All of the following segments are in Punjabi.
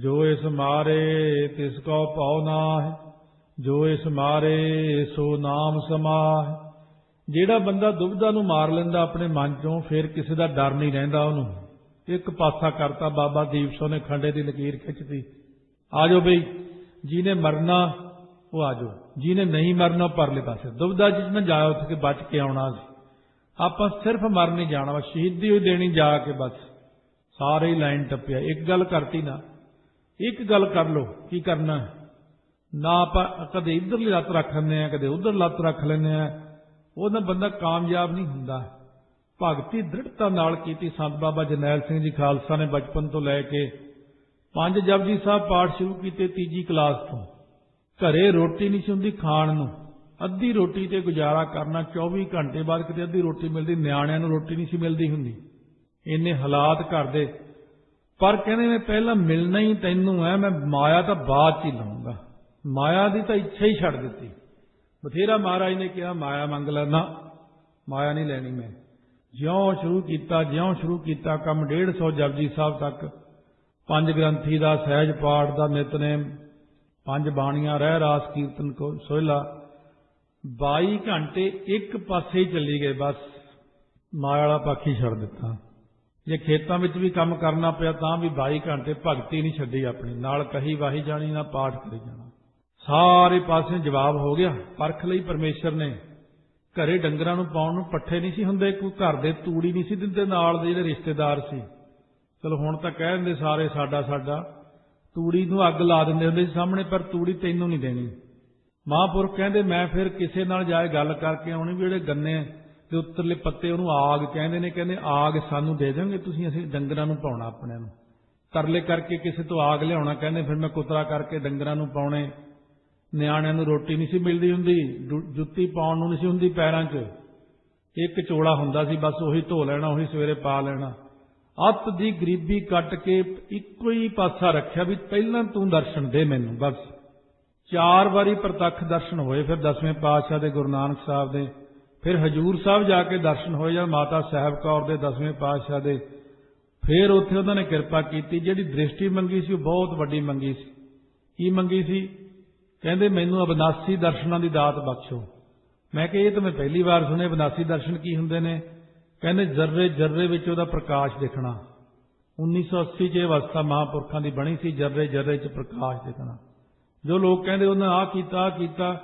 ਜੋ ਇਸ ਮਾਰੇ ਤਿਸ ਕੋ ਪਾਉ ਨਾਹਿ, ਜੋ ਇਸ ਮਾਰੇ ਸੋ ਨਾਮ ਸਮਾਹਿ। ਜਿਹੜਾ ਬੰਦਾ ਦੁਬਿਧਾ ਨੂੰ ਮਾਰ ਲੈਂਦਾ ਆਪਣੇ ਮਨ ਚੋਂ, ਫਿਰ ਕਿਸੇ ਦਾ ਡਰ ਨਹੀਂ ਰਹਿੰਦਾ ਉਹਨੂੰ। ਇੱਕ ਪਾਸਾ ਕਰਤਾ ਬਾਬਾ ਦੀਪ ਸੋ ਨੇ ਖੰਡੇ ਦੀ ਲਕੀਰ ਖਿੱਚਤੀ। ਆਜੋ ਬਈ, ਜਿਹਨੇ ਮਰਨਾ, ਉਹ ਆਜੋ। ਜਿਹਨੇ ਨਹੀਂ ਮਰਨਾ, ਉਹ ਪਰਲੇ ਪਾਸੇ। ਦੁਬਿਧਾ ਜਿਸ ਨੇ ਜਾਇਆ ਉੱਥੇ ਕੇ ਬਚ ਕੇ ਆਉਣਾ ਸੀ। ਆਪਾਂ ਸਿਰਫ ਮਰ ਨਹੀਂ ਜਾਣਾ ਵਾ। ਸ਼ਹੀਦੀ ਹੋਈ ਦੇਣੀ ਜਾ ਕੇ ਬਸ। ਸਾਰੇ ਲਾਈਨ ਟੱਪਿਆ। ਇੱਕ ਗੱਲ ਕਰਤੀ ਨਾ ਇੱਕ ਗੱਲ ਕਰ ਲਓ, ਕੀ ਕਰਨਾ? ਨਾ ਆਪਾਂ ਕਦੇ ਇਧਰਲੀ ਲੱਤ ਰੱਖ ਲੈਂਦੇ ਆ ਕਦੇ ਉਧਰ ਲੱਤ ਰੱਖ ਲੈਂਦੇ ਆ ਉਹਦਾ ਬੰਦਾ ਕਾਮਯਾਬ ਨਹੀਂ ਹੁੰਦਾ। ਭਗਤੀ ਦ੍ਰਿੜਤਾ ਨਾਲ ਕੀਤੀ ਸੰਤ ਬਾਬਾ ਜਰਨੈਲ ਸਿੰਘ ਜੀ ਖਾਲਸਾ ਨੇ ਬਚਪਨ ਤੋਂ ਲੈ ਕੇ ਪੰਜ ਜਪਜੀ ਸਾਹਿਬ ਪਾਠ ਸ਼ੁਰੂ ਕੀਤੇ ਤੀਜੀ ਕਲਾਸ ਤੋਂ। ਘਰੇ ਰੋਟੀ ਨਹੀਂ ਸੀ ਹੁੰਦੀ ਖਾਣ ਨੂੰ। ਅੱਧੀ ਰੋਟੀ ਤੇ ਗੁਜ਼ਾਰਾ ਕਰਨਾ 24 ਘੰਟੇ ਬਾਅਦ ਕਿਤੇ ਅੱਧੀ ਰੋਟੀ ਮਿਲਦੀ, ਨਿਆਣਿਆਂ ਨੂੰ ਰੋਟੀ ਨਹੀਂ ਸੀ ਮਿਲਦੀ ਹੁੰਦੀ। ਇੰਨੇ ਹਾਲਾਤ ਘਰ ਦੇ ਪਰ ਕਹਿੰਦੇ ਮੈਂ ਪਹਿਲਾਂ ਮਿਲਣਾ ਹੀ ਤੈਨੂੰ ਹੈ, ਮੈਂ ਮਾਇਆ ਤਾਂ ਬਾਅਦ ਚ ਹੀ ਲਵਾਂਗਾ ਮਾਇਆ ਦੀ ਤਾਂ ਇੱਛਾ ਹੀ ਛੱਡ ਦਿੱਤੀ। ਬਥੇਰਾ ਮਹਾਰਾਜ ਨੇ ਕਿਹਾ, ਮਾਇਆ ਮੰਗ ਲੈ ਨਾ, ਮਾਇਆ ਨਹੀਂ ਲੈਣੀ ਮੈਂ। ਜਿਉਂ ਸ਼ੁਰੂ ਕੀਤਾ, ਜਿਉਂ ਸ਼ੁਰੂ ਕੀਤਾ, ਕੰਮ 150 ਜਪਜੀ ਸਾਹਿਬ ਤੱਕ। ਪੰਜ ਗ੍ਰੰਥੀ ਦਾ, ਸਹਿਜ ਪਾਠ ਦਾ, ਨਿਤਨੇਮ। ਪੰਜ ਬਾਣੀਆਂ, ਰਹਿ ਰਾਸ, ਕੀਰਤਨ ਕੋ, ਸੋਹਿਲਾ। 22 ਘੰਟੇ ਇੱਕ ਪਾਸੇ ਹੀ ਚੱਲੀ ਗਏ, ਬਸ। ਮਾਇਆ ਵਾਲਾ ਪੱਖ ਹੀ ਛੱਡ ਦਿੱਤਾ। ਜੇ ਖੇਤਾਂ ਵਿੱਚ ਵੀ ਕੰਮ ਕਰਨਾ ਪਿਆ ਤਾਂ ਵੀ 22 ਘੰਟੇ ਭਗਤੀ ਨਹੀਂ ਛੱਡੀ ਆਪਣੀ। ਨਾਲ ਕਹੀ ਵਾਹੀ ਜਾਣੀ, ਨਾ ਪਾਠ ਕਰੀ ਜਾਣਾ। ਸਾਰੇ ਪਾਸੇ ਜਵਾਬ ਹੋ ਗਿਆ। ਪਰਖ ਲਈ ਪਰਮੇਸ਼ਰ ਨੇ। ਘਰੇ ਡੰਗਰਾਂ ਨੂੰ ਪਾਉਣ ਨੂੰ ਪੱਠੇ ਨਹੀਂ ਸੀ ਹੁੰਦੇ, ਕੋਈ ਘਰ ਦੇ ਤੂੜੀ ਨਹੀਂ ਸੀ ਦਿੰਦੇ, ਨਾਲ ਦੇ ਜਿਹੜੇ ਰਿਸ਼ਤੇਦਾਰ ਸੀ। ਚਲੋ ਹੁਣ ਤਾਂ ਕਹਿ ਦਿੰਦੇ ਸਾਰੇ, ਸਾਡਾ ਸਾਡਾ। ਤੂੜੀ ਨੂੰ ਅੱਗ ਲਾ ਦਿੰਦੇ ਹੁੰਦੇ ਸੀ ਸਾਹਮਣੇ, ਪਰ ਤੂੜੀ ਤੈਨੂੰ ਨਹੀਂ ਦੇਣੀ। ਮਹਾਂਪੁਰਖ ਕਹਿੰਦੇ, ਮੈਂ ਫਿਰ ਕਿਸੇ ਨਾਲ ਜਾਏ ਗੱਲ ਕਰਕੇ ਆਉਣੀ ਵੀ ਜਿਹੜੇ ਗੰਨੇ ਤੇ ਉੱਤਰਲੇ ਪੱਤੇ ਉਹਨੂੰ ਆਗ ਕਹਿੰਦੇ ਨੇ, ਕਹਿੰਦੇ ਆਗ ਸਾਨੂੰ ਦੇ ਦੇਣਗੇ, ਤੁਸੀਂ ਅਸੀਂ ਡੰਗਰਾਂ ਨੂੰ ਪਾਉਣਾ ਆਪਣੇ ਨੂੰ। ਤਰਲੇ ਕਰਕੇ ਕਿਸੇ ਤੋਂ ਆਗ ਲਿਆਉਣਾ ਕਹਿੰਦੇ, ਫਿਰ ਮੈਂ ਕੁਤਰਾ ਕਰਕੇ ਡੰਗਰਾਂ ਨੂੰ ਪਾਉਣੇ। ਨਿਆਣਿਆਂ ਨੂੰ ਰੋਟੀ ਨਹੀਂ ਸੀ ਮਿਲਦੀ ਹੁੰਦੀ ਜੁੱਤੀ ਪਾਉਣ ਨੂੰ ਨਹੀਂ ਸੀ ਹੁੰਦੀ ਪੈਰਾਂ 'ਚ। ਇੱਕ ਚੋਲਾ ਹੁੰਦਾ ਸੀ, ਬਸ ਉਹੀ ਧੋ ਲੈਣਾ, ਉਹੀ ਸਵੇਰੇ ਪਾ ਲੈਣਾ। ਅੱਤ ਦੀ ਗਰੀਬੀ ਕੱਟ ਕੇ ਇੱਕੋ ਹੀ ਪਾਸਾ ਰੱਖਿਆ ਵੀ ਪਹਿਲਾਂ ਤੂੰ ਦਰਸ਼ਨ ਦੇ ਮੈਨੂੰ, ਬਸ। ਚਾਰ ਵਾਰੀ ਪ੍ਰਤੱਖ ਦਰਸ਼ਨ ਹੋਏ, ਫਿਰ ਦਸਵੇਂ ਪਾਤਸ਼ਾਹ ਦੇ ਗੁਰੂ ਨਾਨਕ ਸਾਹਿਬ ਦੇ ਫਿਰ ਹਜੂਰ ਸਾਹਿਬ ਜਾ ਕੇ ਦਰਸ਼ਨ ਹੋਏ ਜਾਂ ਮਾਤਾ ਸਾਹਿਬ ਕੌਰ ਦੇ ਦਸਵੇਂ ਪਾਤਸ਼ਾਹ ਦੇ। ਫਿਰ ਉੱਥੇ ਉਹਨਾਂ ਨੇ ਕਿਰਪਾ ਕੀਤੀ, ਜਿਹੜੀ ਦ੍ਰਿਸ਼ਟੀ ਮੰਗੀ ਸੀ ਉਹ ਬਹੁਤ ਵੱਡੀ ਮੰਗੀ ਸੀ। ਕੀ ਮੰਗੀ ਸੀ? ਕਹਿੰਦੇ, ਮੈਨੂੰ ਅਬਨਾਸੀ ਦਰਸ਼ਨਾਂ ਦੀ ਦਾਤ ਬਖਸ਼ੋ। ਮੈਂ ਕਿਹਾ, ਇਹ ਤਾਂ ਮੈਂ ਪਹਿਲੀ ਵਾਰ ਸੁਣੇ ਅਬਨਾਸੀ ਦਰਸ਼ਨ ਕੀ ਹੁੰਦੇ ਨੇ? ਕਹਿੰਦੇ, ਜਰਰੇ ਜਰਰੇ ਵਿੱਚ ਉਹਦਾ ਪ੍ਰਕਾਸ਼ ਦਿਖਣਾ। 1980 ਚ ਇਹ ਅਵਸਥਾ ਮਹਾਂਪੁਰਖਾਂ ਦੀ ਬਣੀ ਸੀ, ਜਰਰੇ ਜਰਰੇ ਚ ਪ੍ਰਕਾਸ਼ ਦਿਖਣਾ। ਜੋ ਲੋਕ ਕਹਿੰਦੇ, ਉਹਨਾਂ ਆ ਕੀਤਾ, ਆਹ ਕੀਤਾ।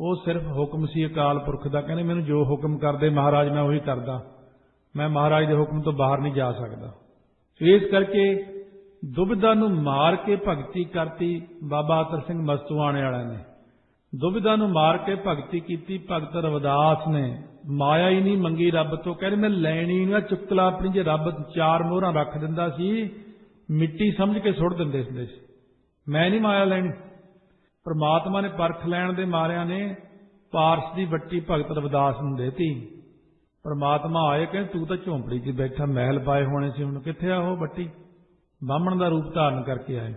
ਉਹ ਸਿਰਫ ਹੁਕਮ ਸੀ ਅਕਾਲ ਪੁਰਖ ਦਾ, ਕਹਿੰਦੇ ਮੈਨੂੰ ਜੋ ਹੁਕਮ ਕਰਦੇ ਮਹਾਰਾਜ ਮੈਂ ਉਹੀ ਕਰਦਾ। ਮੈਂ ਮਹਾਰਾਜ ਦੇ ਹੁਕਮ ਤੋਂ ਬਾਹਰ ਨਹੀਂ ਜਾ ਸਕਦਾ। ਸੋ ਇਸ ਕਰਕੇ ਦੁਬਿਧਾ ਨੂੰ ਮਾਰ ਕੇ ਭਗਤੀ ਕਰਤੀ ਬਾਬਾ ਅਤਰ ਸਿੰਘ ਮਸਤੂਆਣੇ ਵਾਲਿਆਂ ਨੇ। ਦੁਬਿਧਾ ਨੂੰ ਮਾਰ ਕੇ ਭਗਤੀ ਕੀਤੀ, ਭਗਤ ਰਵਿਦਾਸ ਨੇ। ਮਾਇਆ ਹੀ ਨਹੀਂ ਮੰਗੀ ਰੱਬ ਤੋਂ, ਕਹਿੰਦੇ ਮੈਂ ਲੈਣੀ ਨਾ ਚੁੱਕਲਾ ਆਪਣੀ ਜੇ ਰੱਬ ਚਾਰ ਮੋਹਰਾਂ ਰੱਖ ਦਿੰਦਾ ਸੀ, ਮਿੱਟੀ ਸਮਝ ਕੇ ਸੁੱਟ ਦਿੰਦੇ ਹੁੰਦੇ ਸੀ। ਮੈਂ ਨਹੀਂ ਮਾਇਆ ਲੈਣੀ। ਪ੍ਰਮਾਤਮਾ ਨੇ ਪਰਖ ਲੈਣ ਦੇ ਮਾਰਿਆਂ ਨੇ ਪਾਰਸ ਦੀ ਵੱਟੀ ਭਗਤ ਰਵਿਦਾਸ ਨੂੰ ਦੇਤੀ। ਪ੍ਰਮਾਤਮਾ ਆਏ ਕਹਿੰਦੇ, ਤੂੰ ਤਾਂ ਝੌਂਪੜੀ 'ਚ ਬੈਠਾ, ਮਹਿਲ ਪਾਏ ਹੋਣੇ ਸੀ ਹੁਣ, ਕਿੱਥੇ ਆ ਉਹ ਵੱਟੀ? ਬਾਹਮਣ ਦਾ ਰੂਪ ਧਾਰਨ ਕਰਕੇ ਆਏ।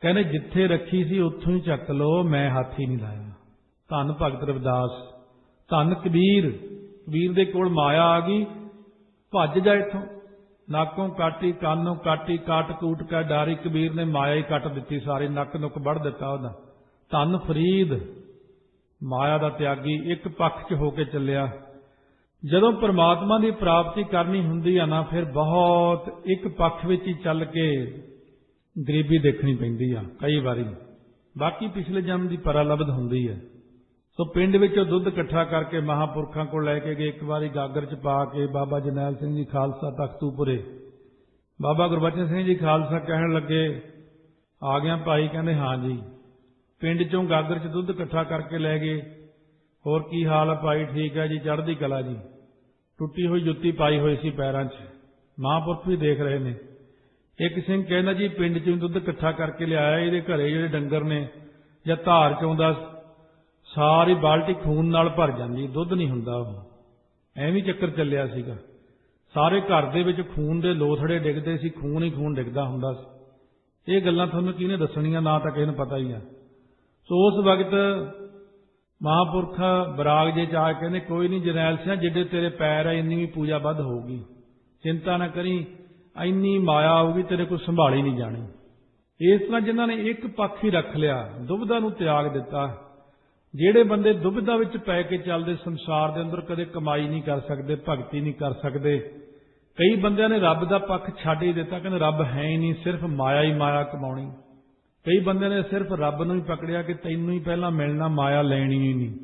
ਕਹਿੰਦੇ, ਜਿੱਥੇ ਰੱਖੀ ਸੀ, ਉੱਥੋਂ ਹੀ ਚੱਕ ਲਓ, ਮੈਂ ਹੱਥ ਹੀ ਨਹੀਂ ਲਾਇਆ। ਧੰਨ ਭਗਤ ਰਵਿਦਾਸ, ਧੰਨ ਕਬੀਰ ਕਬੀਰ ਦੇ ਕੋਲ ਮਾਇਆ ਆ ਗਈ, ਭੱਜ ਜਾ ਇੱਥੋਂ। ਨਾਕੋਂ ਕਾਟੀ, ਕਾਨੋਂ ਕਾਟੀ ਕਾਟ ਕੂਟ ਕਾ, ਡਾਰੀ ਕਬੀਰ ਨੇ ਮਾਇਆ ਹੀ ਕੱਟ ਦਿੱਤੀ, ਸਾਰੀ ਨੱਕ ਨੁੱਕ ਵੱਢ ਦਿੱਤਾ ਉਹਦਾ। ਧੰਨ ਫਰੀਦ ਮਾਇਆ ਦਾ ਤਿਆਗੀ ਇੱਕ ਪੱਖ 'ਚ ਹੋ ਕੇ ਚੱਲਿਆ। ਜਦੋਂ ਪਰਮਾਤਮਾ ਦੀ ਪ੍ਰਾਪਤੀ ਕਰਨੀ ਹੁੰਦੀ ਆ ਨਾ, ਫਿਰ ਬਹੁਤ ਇੱਕ ਪੱਖ ਵਿੱਚ ਹੀ ਚੱਲ ਕੇ ਗਰੀਬੀ ਦੇਖਣੀ ਪੈਂਦੀ ਆ, ਕਈ ਵਾਰੀ। ਬਾਕੀ ਪਿਛਲੇ ਜਨਮ ਦੀ ਪਰਾਲਬਧ ਹੁੰਦੀ ਹੈ ਸੋ ਪਿੰਡ ਵਿੱਚੋਂ ਦੁੱਧ ਇਕੱਠਾ ਕਰਕੇ ਮਹਾਪੁਰਖਾਂ ਕੋਲ ਲੈ ਕੇ ਗਏ, ਇੱਕ ਵਾਰੀ ਗਾਗਰ 'ਚ ਪਾ ਕੇ ਬਾਬਾ ਜਨੈਲ ਸਿੰਘ ਜੀ ਖਾਲਸਾ ਤਖਤੂਪੁਰੇ ਬਾਬਾ ਗੁਰਬਚਨ ਸਿੰਘ ਜੀ ਖਾਲਸਾ ਕਹਿਣ ਲੱਗੇ, ਆ ਗਿਆ ਭਾਈ, ਕਹਿੰਦੇ, ਹਾਂ ਜੀ। ਪਿੰਡ 'ਚੋਂ ਗਾਗਰ 'ਚ ਦੁੱਧ ਇਕੱਠਾ ਕਰਕੇ ਲੈ ਗਏ। ਹੋਰ ਕੀ ਹਾਲ ਹੈ ਭਾਈ? ਠੀਕ ਹੈ ਜੀ, ਚੜ੍ਹਦੀ ਕਲਾ ਜੀ। ਟੁੱਟੀ ਹੋਈ ਜੁੱਤੀ ਪਾਈ ਹੋਈ ਸੀ ਪੈਰਾਂ 'ਚ। ਮਹਾਂਪੁਰਖ ਵੀ ਦੇਖ ਰਹੇ ਨੇ। ਇੱਕ ਸਿੰਘ ਕਹਿੰਦਾ, ਜੀ, ਪਿੰਡ 'ਚੋਂ ਦੁੱਧ ਇਕੱਠਾ ਕਰਕੇ ਲਿਆਇਆ, ਇਹਦੇ ਘਰੇ ਜਿਹੜੇ ਡੰਗਰ ਨੇ ਜਾਂ ਧਾਰ ਚ ਆਉਂਦਾ ਸਾਰੀ ਬਾਲਟੀ ਖੂਨ ਨਾਲ ਭਰ ਜਾਂਦੀ, ਦੁੱਧ ਨਹੀਂ ਹੁੰਦਾ ਉਹ। ਐਵੇਂ ਚੱਕਰ ਚੱਲਿਆ ਸੀਗਾ। ਸਾਰੇ ਘਰ ਦੇ ਵਿੱਚ ਖੂਨ ਦੇ ਲੋਥੜੇ ਡਿੱਗਦੇ ਸੀ, ਖੂਨ ਹੀ ਖੂਨ ਡਿੱਗਦਾ ਹੁੰਦਾ ਸੀ। ਇਹ ਗੱਲਾਂ ਤੁਹਾਨੂੰ ਕਿਹਨੇ ਦੱਸਣੀਆਂ? ਨਾ ਤਾਂ ਕਿਸੇ ਨੂੰ ਪਤਾ ਹੀ ਆ। ਸੋ ਉਸ ਵਕਤ ਮਹਾਪੁਰਖ ਬਰਾਗ ਜੇ ਚਾਹ ਕਹਿੰਦੇ, ਕੋਈ ਨਹੀਂ ਜਰਨੈਲ ਸਿੰਘ ਜਿੱਡੇ ਤੇਰੇ ਪੈਰ ਆ, ਇੰਨੀ ਵੀ ਪੂਜਾ ਵੱਧ ਹੋਊਗੀ। ਚਿੰਤਾ ਨਾ ਕਰੀ, ਇੰਨੀ ਮਾਇਆ ਆਊਗੀ, ਤੇਰੇ ਕੋਲ ਸੰਭਾਲੀ ਨਹੀਂ ਜਾਣੀ। ਇਸ ਤਰ੍ਹਾਂ ਜਿਨ੍ਹਾਂ ਨੇ ਇੱਕ ਪੱਖ ਹੀ ਰੱਖ ਲਿਆ, ਦੁਬਿਧਾ ਨੂੰ ਤਿਆਗ ਦਿੱਤਾ। ਜਿਹੜੇ ਬੰਦੇ ਦੁਬਿਧਾ ਵਿੱਚ ਪੈ ਕੇ ਚੱਲਦੇ ਸੰਸਾਰ ਦੇ ਅੰਦਰ ਕਦੇ ਕਮਾਈ ਨਹੀਂ ਕਰ ਸਕਦੇ, ਭਗਤੀ ਨਹੀਂ ਕਰ ਸਕਦੇ। ਕਈ ਬੰਦਿਆਂ ਨੇ ਰੱਬ ਦਾ ਪੱਖ ਛੱਡ ਹੀ ਦਿੱਤਾ, ਕਹਿੰਦੇ ਰੱਬ ਹੈ ਹੀ ਨਹੀਂ ਸਿਰਫ ਮਾਇਆ ਹੀ ਮਾਇਆ ਕਮਾਉਣੀ। ਕਈ ਬੰਦਿਆਂ ਨੇ ਸਿਰਫ ਰੱਬ ਨੂੰ ਹੀ ਪਕੜਿਆ ਕਿ ਤੈਨੂੰ ਹੀ ਪਹਿਲਾਂ ਮਿਲਣਾ, ਮਾਇਆ ਲੈਣੀ ਹੀ ਨਹੀਂ।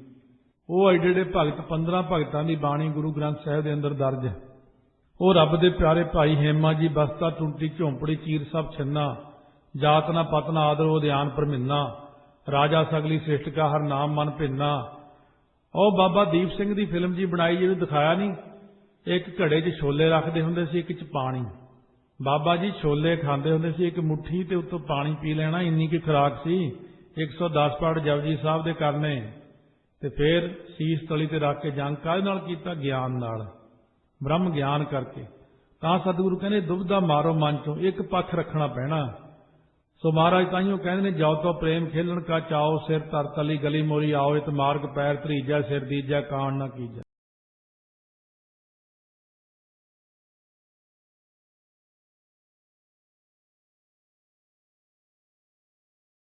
ਉਹ ਐਡੇ ਐਡੇ ਭਗਤ 15 ਭਗਤਾਂ ਦੀ ਬਾਣੀ ਗੁਰੂ ਗ੍ਰੰਥ ਸਾਹਿਬ ਦੇ ਅੰਦਰ ਦਰਜ ਹੈ। ਉਹ ਰੱਬ ਦੇ ਪਿਆਰੇ ਭਾਈ ਹੇਮਾ ਜੀ, ਬਸਤਾ, ਟੁੰਟੀ, ਝੌਂਪੜੀ, ਚੀਰ ਸਭ ਛੰਨਾ, ਜਾਤ ਨਾ ਪਤ ਨਾ ਆਦਰ, ਉਹ ਪਰਮਿੰਨਾ, ਰਾਜਾ ਸਗਲੀ ਸ੍ਰਿਸ਼ਟ ਕਾ ਹਰ ਨਾਮ ਮਨ ਭਿੰਨਾ। ਉਹ ਬਾਬਾ ਦੀਪ ਸਿੰਘ ਦੀ ਫਿਲਮ ਜੀ ਬਣਾਈ ਜਿਹਨੂੰ ਦਿਖਾਇਆ ਨਹੀਂ। ਇੱਕ ਘੜੇ 'ਚ ਛੋਲੇ ਰੱਖਦੇ ਹੁੰਦੇ ਸੀ, ਇੱਕ 'ਚ ਪਾਣੀ। ਬਾਬਾ ਜੀ ਛੋਲੇ ਖਾਂਦੇ ਹੁੰਦੇ ਸੀ, ਇੱਕ ਮੁੱਠੀ ਤੇ ਉੱਤੋਂ ਪਾਣੀ ਪੀ ਲੈਣਾ, ਇੰਨੀ ਕੀ ਖੁਰਾਕ ਸੀ। 110 ਪਾਠ ਜਪਜੀ ਸਾਹਿਬ ਦੇ ਕਰਨੇ। ਤੇ ਫਿਰ ਸੀਸ ਤਲੀ ਤੇ ਰੱਖ ਕੇ ਜੰਗ ਕਾਹਦੇ ਨਾਲ ਕੀਤਾ? ਗਿਆਨ ਨਾਲ। ਬ੍ਰਹਮ ਗਿਆਨ ਕਰਕੇ। ਤਾਂ ਸਤਿਗੁਰੂ ਕਹਿੰਦੇ ਦੁਬਦਾ ਮਾਰੋ ਮਨ ਚੋਂ, ਇੱਕ ਪੱਖ ਰੱਖਣਾ ਪੈਣਾ। ਸੋ ਮਹਾਰਾਜ ਤਾਈਓ ਕਹਿੰਦੇ ਨੇ ਜਾਉ ਤੋ ਪ੍ਰੇਮ ਖੇਲਣ ਕਾ ਚਾਓ ਸਿਰ ਤਰ ਤਲੀ ਗਲੀ ਮੋਰੀ, ਆਓ ਇਤ ਮਾਰਗ ਪੈਰ ਧਰੀਜੈ, ਸਿਰ ਦੀਜੈ, ਕਾਣ ਨਾ ਕੀਜੈ।